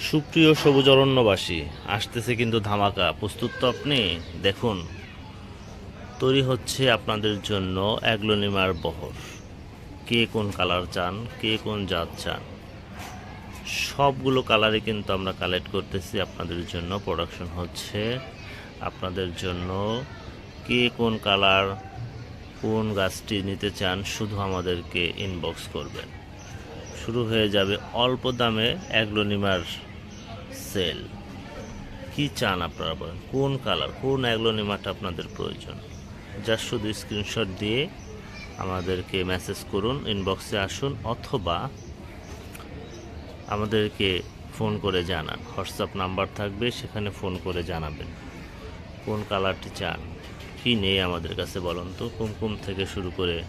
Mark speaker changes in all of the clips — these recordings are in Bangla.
Speaker 1: সুপ্রিয় সবুজ অরণ্যবাসী আসতেছে কিন্তু ধামাকা। প্রস্তুত তো আপনি? দেখুন, তৈরি হচ্ছে আপনাদের জন্য অ্যাগ্লোনিমার বহর। কে কোন কালার চান, কে কোন জাত চান, সবগুলো কালারে কিন্তু আমরা কালেক্ট করতেছি আপনাদের জন্য। প্রোডাকশন হচ্ছে আপনাদের জন্য কে কোন কালার, কোন গাছটি নিতে চান, শুধু আমাদেরকে ইনবক্স করবেন। শুরু হয়ে যাবে অল্প দামে অ্যাগ্লোনিমার সেল। কি চান আপনারা বলেন? কোন কালার? কোন অ্যাগ্লোনিমাটা আপনাদের প্রয়োজন? যা শুধু স্ক্রিনশট দিয়ে আমাদেরকে মেসেজ করুন ইনবক্সে আসুন, অথবা আমাদেরকে ফোন করে জানান। হোয়াটসঅ্যাপ নাম্বার থাকবে, সেখানে ফোন করে জানাবেন। কোন কালারটি চান? কি নেই আমাদের কাছে বলুন তো? কুমকুম থেকে শুরু করে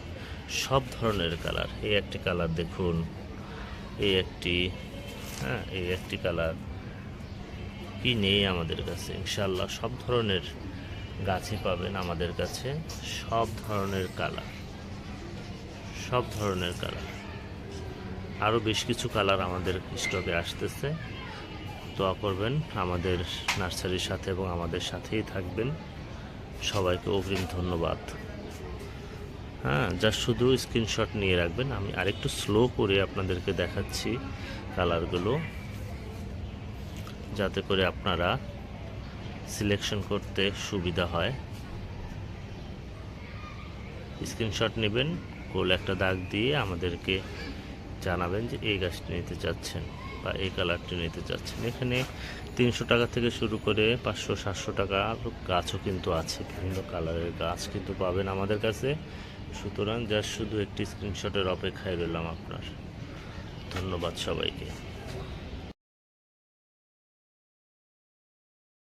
Speaker 1: সব ধরনের কালার। এই একটি কালার দেখুন। এই একটি হ্যাঁ এই একটি কালার কি নেই আমাদের কাছে। ইনশাল্লাহ সব ধরনের গাছই পাবেন আমাদের কাছে। সব ধরনের কালার, সব ধরনের কালার। আরও বেশ কিছু কালার আমাদের স্টকে আসতেছে। দোয়া করবেন আমাদের নার্সারির সাথে এবং আমাদের সাথেই থাকবেন। সবাইকে অগ্রিম ধন্যবাদ। হ্যাঁ যা শুধু স্ক্রিনশট নিয়ে রাখবেন। আমি আরেকটু স্লো করে আপনাদেরকে দেখাচ্ছি কালারগুলো যাতে করে আপনারা সিলেকশন করতে সুবিধা হয়। স্ক্রিনশট নেবেন, গোল একটা দাগ দিয়ে আমাদেরকে জানাবেন যে এই গাছটি নিতে চাচ্ছেন বা এই কালারটি নিতে চাচ্ছেন। এখানে তিনশো টাকা থেকে শুরু করে পাঁচশো, সাতশো টাকা গাছও কিন্তু আছে। বিভিন্ন কালারের গাছ কিন্তু পাবেন আমাদের কাছে। সুতরাং যা শুধু একটি স্ক্রিনশটের অপেক্ষায় রইলাম আপনার। ধন্যবাদ সবাইকে।